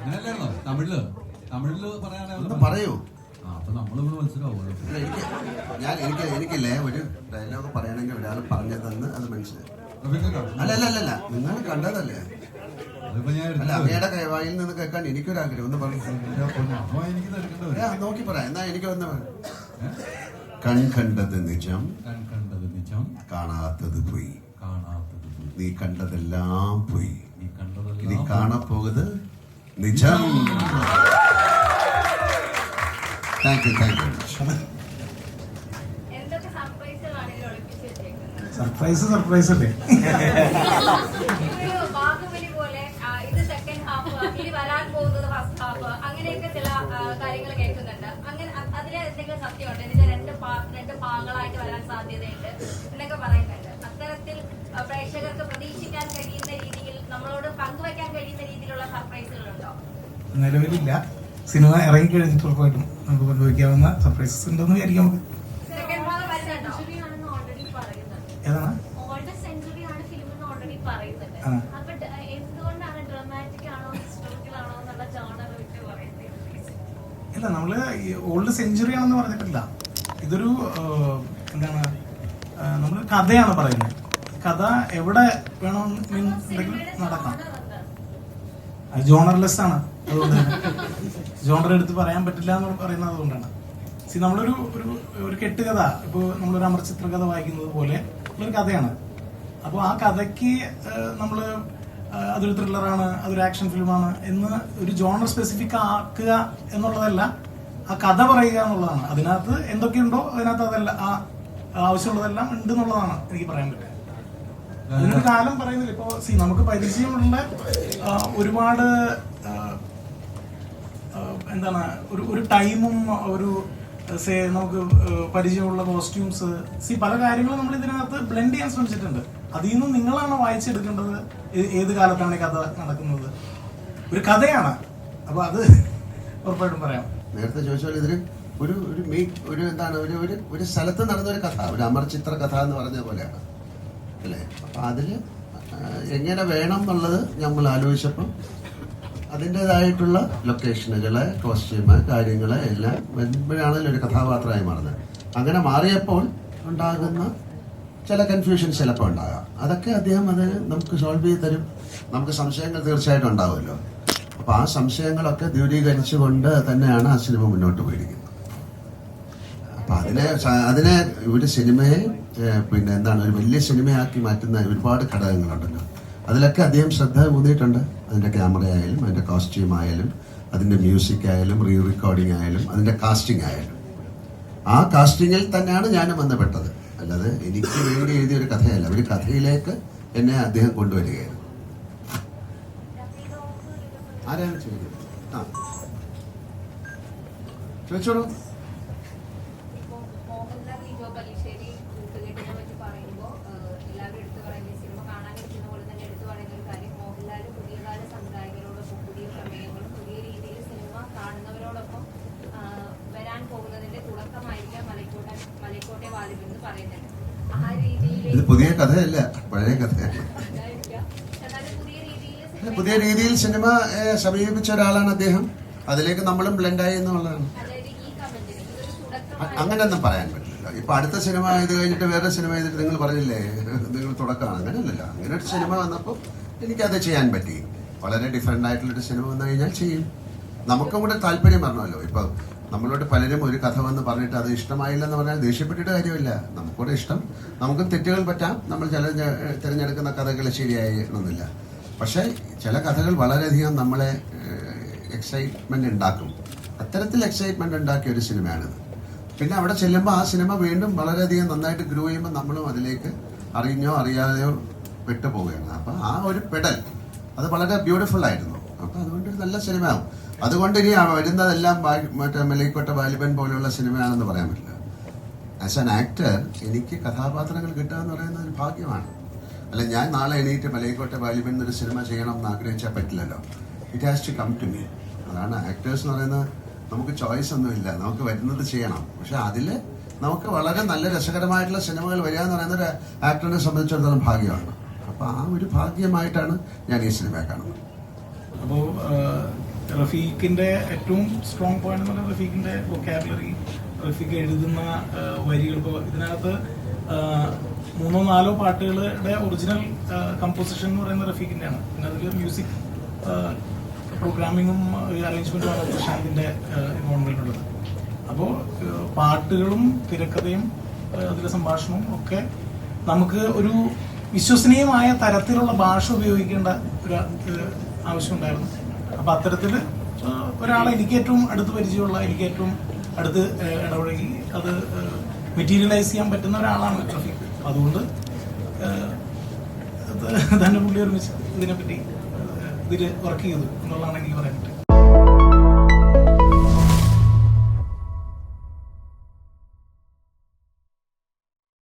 അങ്ങനെയല്ലായിരുന്നോ? തമിഴിൽ. തമിഴിൽ പറയൂ. ഞാൻ എനിക്ക് എനിക്കില്ലേ ഒരു ഡയലോഗ് പറയണമെങ്കിൽ ഒരാൾ പറഞ്ഞതെന്ന് അത് മനസ്സിലായി. അല്ല അല്ല അല്ല നിങ്ങൾ കണ്ടതല്ലേ? അല്ല. അങ്ങയുടെ കൈ- വായിൽ നിന്ന് കേൾക്കാൻ എനിക്കൊരാഗ്രഹം. ഒന്ന് പറയും. നോക്കി പറ. എന്നാ എനിക്ക് ഒന്ന്? കൺ കണ്ടത് നിജം. കാണാത്തത് പോയി. നീ കണ്ടതെല്ലാം പോയി. നീ ഇനി കാണാൻ പോകുന്നത് നിജം. Thank you thank you surprise surprise അല്ലേ? ഒരു പോലെ ഇത് സെക്കൻഡ് ഹാഫ് ഇനി വരാൻ പോകുന്നത് ഫസ്റ്റ് ഹാഫ് അങ്ങനെയൊക്കെ ചില കാര്യങ്ങൾ കേൾക്കുന്നുണ്ട്. അങ്ങനെ അതിലെ എന്തെങ്കിലും സത്യമുണ്ട്? ഇതിന്റെ രണ്ട് രണ്ട് ഭാഗങ്ങളായിട്ട് വരാൻ സാധ്യതയുണ്ട് എന്നൊക്കെ ആ, പ്രേക്ഷകർക്ക് പ്രതീക്ഷിക്കാൻ കഴിയുന്ന രീതിയിൽ നമ്മളോട് പങ്കുവെക്കാൻ കഴിയുന്ന രീതിയിലുള്ള സർപ്രൈസുകളുണ്ടോ നിലവിലില്ല. സിനിമ ഇറങ്ങി കഴിഞ്ഞിട്ട് ഉറപ്പായിട്ടും നമുക്ക് പങ്കുവയ്ക്കാവുന്ന സർപ്രൈസസ് ഉണ്ടെന്ന് വിചാരിക്കാം നമുക്ക്. സെക്കൻഡ് ഭാഗം വരുന്നുണ്ടോ? സെഞ്ചുറിയാണെന്ന് ഓൾറെഡി പറയുന്നുണ്ട്. ഏതാണ്? ഓൾഡ് സെഞ്ചുറി ആണ് ഫിലിം ഓൾറെഡി പറയുന്നുണ്ട്. ആ. എന്തുകൊണ്ടാണ് ഡ്രാമാറ്റിക് ആണോ ഹിസ്റ്റോറിക്കൽ ആണോ എന്നുള്ള ജോണർ വിട്ട് പറയുന്നത്? ഇല്ല നമ്മൾ ഓൾഡ് സെഞ്ചുറി ആണെന്ന് പറഞ്ഞിട്ടില്ല. ഇതൊരു എന്താണ് നമ്മൾ നമ്മൾ കഥയാണ് പറയുന്നത്. കഥ എവിടെ വേണമെന്നുണ്ടെങ്കിൽ നടക്കാം. അത് ജോണർലെസ് ആണ് അതുകൊണ്ട് തന്നെ. ജോണർ എടുത്ത് പറയാൻ പറ്റില്ല എന്ന് പറയുന്നത് അതുകൊണ്ടാണ് സി നമ്മളൊരു ഒരു ഒരു കെട്ടുകഥ ഇപ്പോൾ നമ്മളൊരു അമർ ചിത്രകഥ വായിക്കുന്നത് പോലെ ഒരു കഥയാണ്. അപ്പോൾ ആ കഥയ്ക്ക് നമ്മൾ അതൊരു ത്രില്ലറാണ് അതൊരു ആക്ഷൻ ഫിലിമാണ് എന്ന് ഒരു ജോണർ സ്പെസിഫിക് ആക്കുക എന്നുള്ളതല്ല ആ കഥ പറയുക എന്നുള്ളതാണ്. അതിനകത്ത് എന്തൊക്കെയുണ്ടോ അതിനകത്ത് അതല്ല ആ ആവശ്യമുള്ളതെല്ലാം ഉണ്ട് എന്നുള്ളതാണ് എനിക്ക് പറയാൻ പറ്റുക അതിനൊരു കാലം പറയുന്നില്ല. ഇപ്പോ സി നമുക്ക് പരിചയമുള്ള ഒരുപാട് എന്താണ് ഒരു ഒരു ടൈമും ഒരു സേ നമുക്ക് പരിചയമുള്ള കോസ്റ്റ്യൂംസ് സി പല കാര്യങ്ങളും നമ്മൾ ഇതിനകത്ത് ബ്ലെൻഡ് ചെയ്യാൻ ശ്രമിച്ചിട്ടുണ്ട്. അതിൽ നിന്ന് നിങ്ങളാണ് വായിച്ചെടുക്കേണ്ടത്? ഏത് കാലത്താണ് ഈ കഥ നടക്കുന്നത്? ഒരു കഥയാണ്. അപ്പൊ അത് ഉറപ്പായിട്ടും പറയാം. നേരത്തെ ചോദിച്ചാൽ ഇതിന് ഒരു ഒരു മീറ്റ് ഒരു എന്താണ് ഒരു ഒരു സ്ഥലത്ത് നടന്ന ഒരു കഥ ഒരു അമർ ചിത്ര കഥ എന്ന് പറഞ്ഞ പോലെയാണ്. അല്ലേ? അപ്പം അതിൽ എങ്ങനെ വേണം എന്നുള്ളത് നമ്മൾ ആലോചിച്ചപ്പം അതിന്റെതായിട്ടുള്ള ലൊക്കേഷനുകൾ കോസ്റ്റ്യൂമ് കാര്യങ്ങൾ എല്ലാം വരുമ്പോഴാണല്ലോ ഒരു കഥാപാത്രമായി മാറുന്നത്. അങ്ങനെ മാറിയപ്പോൾ ഉണ്ടാകുന്ന ചില കൺഫ്യൂഷൻസ് ചിലപ്പോൾ ഉണ്ടാകാം. അതൊക്കെ അദ്ദേഹം അത് നമുക്ക് സോൾവ് ചെയ്ത് തരും. നമുക്ക് സംശയങ്ങൾ തീർച്ചയായിട്ടും ഉണ്ടാവുമല്ലോ. അപ്പോൾ ആ സംശയങ്ങളൊക്കെ ദൂരീകരിച്ചുകൊണ്ട് തന്നെയാണ് ആ സിനിമ മുന്നോട്ട് പോയിരിക്കുന്നത്. അതിനെ അതിനെ ഒരു സിനിമയെ പിന്നെ എന്താണ് ഒരു വലിയ സിനിമയാക്കി മാറ്റുന്ന ഒരുപാട് ഘടകങ്ങളുണ്ടല്ലോ. അതിലൊക്കെ അദ്ദേഹം ശ്രദ്ധ ഊന്നിയിട്ടുണ്ട്. അതിന്റെ ക്യാമറ ആയാലും അതിന്റെ കോസ്റ്റ്യൂം ആയാലും അതിന്റെ മ്യൂസിക് ആയാലും റീ റെക്കോർഡിംഗ് ആയാലും അതിന്റെ കാസ്റ്റിംഗ് ആയാലും ആ കാസ്റ്റിങ്ങിൽ തന്നെയാണ് ഞാനും ബന്ധപ്പെട്ടത്. അല്ലാതെ എനിക്ക് വേണ്ടി എഴുതിയ ഒരു കഥയല്ല. ഒരു കഥയിലേക്ക് എന്നെ അദ്ദേഹം കൊണ്ടുവരികയായിരുന്നു. ആരാണ് ചോദിക്കുന്നത്? ആ. ചോദിച്ചോളൂ ഇപ്പോ മോഹൻലാൽ ലിജോ പല്ലിശ്ശേരി കൂട്ടുകെട്ടിനെ പറ്റി പറയുമ്പോൾ എല്ലാവരും എടുത്തു പറയുന്ന ഈ സിനിമ കാണാനിരിക്കുന്ന പോലെ തന്നെ എടുത്തു പറയുന്ന ഒരു കാര്യം മോഹൻലാൽ പുതിയകാല സംവിധായകരോടൊപ്പം പുതിയ പ്രമേയങ്ങളും പുതിയ രീതിയിൽ സിനിമ കാണുന്നവരോടൊപ്പം ആ, വരാൻ പോകുന്നതിന്റെ തുടക്കമായിരിക്കാം മലക്കോട്ടെ മലക്കോട്ടെ വാലിബ് എന്ന് പറയുന്നുണ്ട് ആ രീതിയിൽ ഇത് പുതിയ കഥയല്ല പഴയ കഥയല്ല. പുതിയ രീതിയിൽ സിനിമ സമീപിച്ച ഒരാളാണ് അദ്ദേഹം. അതിലേക്ക് നമ്മളും ബ്ലെൻഡായി എന്നുള്ളതാണ്. അങ്ങനെയൊന്നും പറയാൻ പറ്റില്ല. ഇപ്പൊ അടുത്ത സിനിമ ഇത് കഴിഞ്ഞിട്ട് വേറെ സിനിമ ചെയ്തിട്ട് നിങ്ങൾ പറഞ്ഞില്ലേ? നിങ്ങൾ തുടക്കമാണ്. അങ്ങനെയല്ലല്ലോ അങ്ങനെ ഒരു സിനിമ വന്നപ്പോൾ എനിക്കത് ചെയ്യാൻ പറ്റി. വളരെ ഡിഫറെന്റ് ആയിട്ടുള്ളൊരു സിനിമ വന്നു കഴിഞ്ഞാൽ ചെയ്യും. നമുക്കും കൂടെ താല്പര്യം പറഞ്ഞല്ലോ ഇപ്പൊ നമ്മളോട് പലരും ഒരു കഥ വന്ന് പറഞ്ഞിട്ട് അത് ഇഷ്ടമായില്ല എന്ന് പറഞ്ഞാൽ ദേഷ്യപ്പെട്ടിട്ട് കാര്യമില്ല. നമുക്കൂടെ ഇഷ്ടം. നമുക്കും തെറ്റുകൾ പറ്റാം. നമ്മൾ ചില തിരഞ്ഞെടുക്കുന്ന കഥകൾ ശരിയായിരുന്നില്ല പക്ഷേ ചില കഥകൾ വളരെയധികം നമ്മളെ എക്സൈറ്റ്മെന്റ് ഉണ്ടാക്കും. അത്തരത്തിൽ എക്സൈറ്റ്മെന്റ് ഉണ്ടാക്കിയ ഒരു സിനിമയാണിത്. പിന്നെ അവിടെ ചെല്ലുമ്പോൾ ആ സിനിമ വീണ്ടും വളരെയധികം നന്നായിട്ട് ഗ്രോ ചെയ്യുമ്പോൾ നമ്മളും അതിലേക്ക് അറിഞ്ഞോ അറിയാതെയോ പെട്ടുപോവുകയാണ്. അപ്പോൾ ആ ഒരു പെടൽ അത് വളരെ ബ്യൂട്ടിഫുൾ ആയിരുന്നു. അപ്പോൾ അതുകൊണ്ട് നല്ല സിനിമയാവും. അതുകൊണ്ട് ഇനി വരുന്നതെല്ലാം മറ്റേ മെലിക്കോട്ട ബാലിബൻ പോലെയുള്ള സിനിമയാണെന്ന് പറയാൻ പറ്റില്ല. ആസ് ആൻ ആക്ടർ എനിക്ക് കഥാപാത്രങ്ങൾ കിട്ടുക എന്ന് പറയുന്നത് ഒരു ഭാഗ്യമാണ്. അല്ല ഞാൻ നാളെ എണീറ്റ് മലയക്കോട്ടെ ബാലിബൻ എന്നൊരു സിനിമ ചെയ്യണം എന്ന് ആഗ്രഹിച്ചാൽ പറ്റില്ലല്ലോ. It has to come to me അതാണ് ആക്ടേഴ്സ് എന്ന് പറയുന്നത്. നമുക്ക് ചോയ്സ് ഒന്നുമില്ല നമുക്ക് വരുന്നത് ചെയ്യണം. പക്ഷെ അതിൽ നമുക്ക് വളരെ നല്ല രസകരമായിട്ടുള്ള സിനിമകൾ വരിക എന്ന് പറയുന്നത് ഒരു ആക്ടറിനെ സംബന്ധിച്ചിടത്തോളം ഭാഗ്യമാണ്. അപ്പോൾ ആ ഒരു ഭാഗ്യമായിട്ടാണ് ഞാൻ ഈ സിനിമയെ കാണുന്നത്. അപ്പോൾ റഫീഖിന്റെ ഏറ്റവും സ്ട്രോങ് പോയിന്റ് എന്ന് പറയുന്നത് റഫീഖിന്റെ വൊക്കാബുലറി റഫീഖ് എഴുതുന്ന വരികൾ ഇപ്പോൾ ഇതിനകത്ത് മൂന്നോ നാലോ പാട്ടുകളുടെ ഒറിജിനൽ കമ്പോസിഷൻ എന്ന് പറയുന്നത് റഫീഖിന്റെയാണ്. പിന്നെ അതിൽ മ്യൂസിക് പ്രോഗ്രാമിങ്ങും അറേഞ്ച്മെന്റുമാണ് പ്രശാന്തിന്റെ ഇൻവോൾവ്മെന്റ് ഉള്ളത് അപ്പോൾ പാട്ടുകളും തിരക്കഥയും അതിലെ സംഭാഷണവും ഒക്കെ നമുക്ക് ഒരു വിശ്വസനീയമായ തരത്തിലുള്ള ഭാഷ ഉപയോഗിക്കേണ്ട ഒരു ആവശ്യമുണ്ടായിരുന്നു അപ്പൊ അത്തരത്തിൽ ഒരാളെ എനിക്ക് ഏറ്റവും അടുത്ത് പരിചയമുള്ള എനിക്ക് ഏറ്റവും അടുത്ത് ഇടപഴകി അത് മെറ്റീരിയലൈസ് ചെയ്യാൻ പറ്റുന്ന ഒരാളാണ് ട്രഫിക്. അതുകൊണ്ട് തന്നെ പുള്ളി ഒരുമിച്ച് ഇതിനെപ്പറ്റി ഇതിൽ വർക്ക് ചെയ്തു എന്നുള്ളതാണ് എനിക്ക് പറയാൻ